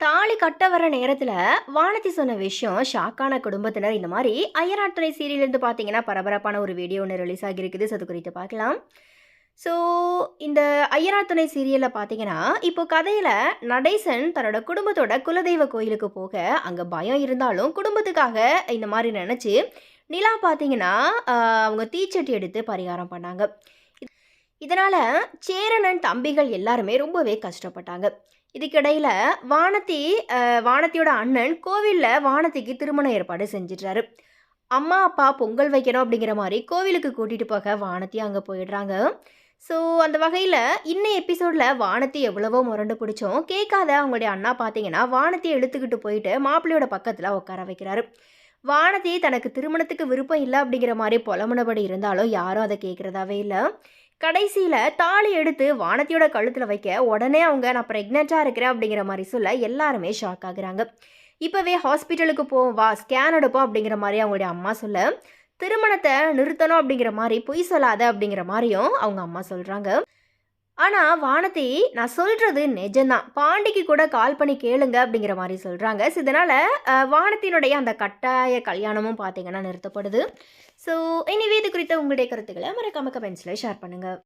தாலி கட்ட வர நேரத்தில் வானதி சொன்ன விஷயம் ஷாக்கான குடும்பத்தினர் இந்த மாதிரி ஐயராட்டுறை சீரியல்லேருந்து பார்த்தீங்கன்னா பரபரப்பான ஒரு வீடியோ ஒன்று ரிலீஸ் ஆகியிருக்குது. அது குறித்து பார்க்கலாம். ஸோ இந்த ஐயனார் துணை சீரியலில் பார்த்தீங்கன்னா இப்போ கதையில் நடேசன் தன்னோட குடும்பத்தோட குலதெய்வ கோயிலுக்கு போக அங்கே பயம் இருந்தாலும் குடும்பத்துக்காக இந்த மாதிரி நினச்சி நிலா பார்த்தீங்கன்னா அவங்க தீச்சட்டி எடுத்து பரிகாரம் பண்ணாங்க. இதனால் சேரனன் தம்பிகள் எல்லாருமே ரொம்பவே கஷ்டப்பட்டாங்க. இதுக்கிடையில் வானதி வானத்தியோட அண்ணன் கோவிலில் வானதிக்கு திருமண ஏற்பாடு செஞ்சிட்றாரு. அம்மா அப்பா பொங்கல் வைக்கணும் அப்படிங்கிற மாதிரி கோவிலுக்கு கூட்டிகிட்டு போக வானத்தி அங்கே போயிடுறாங்க. ஸோ அந்த வகையில் இன்னும் எபிசோடில் வானத்தி எவ்வளவோ முரண்டு பிடிச்சோம் கேட்காத அவங்களுடைய அண்ணா பார்த்தீங்கன்னா வானத்தி எடுத்துக்கிட்டு போயிட்டு மாப்பிள்ளையோட பக்கத்தில் உட்கார வைக்கிறாரு. வானதி தனக்கு திருமணத்துக்கு விருப்பம் இல்லை அப்படிங்கிற மாதிரி புலமுனபடி இருந்தாலும் யாரும் அதை கேட்குறதாவே இல்லை. கடைசியில் தாலி எடுத்து வானத்தியோட கழுத்தில் வைக்க உடனே அவங்க நான் ப்ரெக்னெண்ட்டாக இருக்கிறேன் அப்படிங்கிற மாதிரி சொல்ல எல்லாருமே ஷாக் ஆகுறாங்க. இப்போவே ஹாஸ்பிட்டலுக்கு போவோம் வா ஸ்கேன் எடுப்போம் அப்படிங்கிற மாதிரி அவங்களுடைய அம்மா சொல்ல திருமணத்தை நிறுத்தணும் அப்படிங்கிற மாதிரி பொய் சொல்லாத அப்படிங்கிற மாதிரியும் அவங்க அம்மா சொல்கிறாங்க ஆனால் வானதி நான் சொல்கிறது நிஜம்தான். பாண்டிக்கு கூட கால் பண்ணி கேளுங்க அப்படிங்கிற மாதிரி சொல்கிறாங்க ஸோ இதனால் வானத்தினுடைய அந்த கட்டாய கல்யாணமும் பார்த்தீங்கன்னா நிறுத்தப்படுது. ஸோ இனி இது குறித்த உங்களுடைய கருத்துக்களை மறக்காம கமெண்ட்ஸில் ஷேர் பண்ணுங்கள்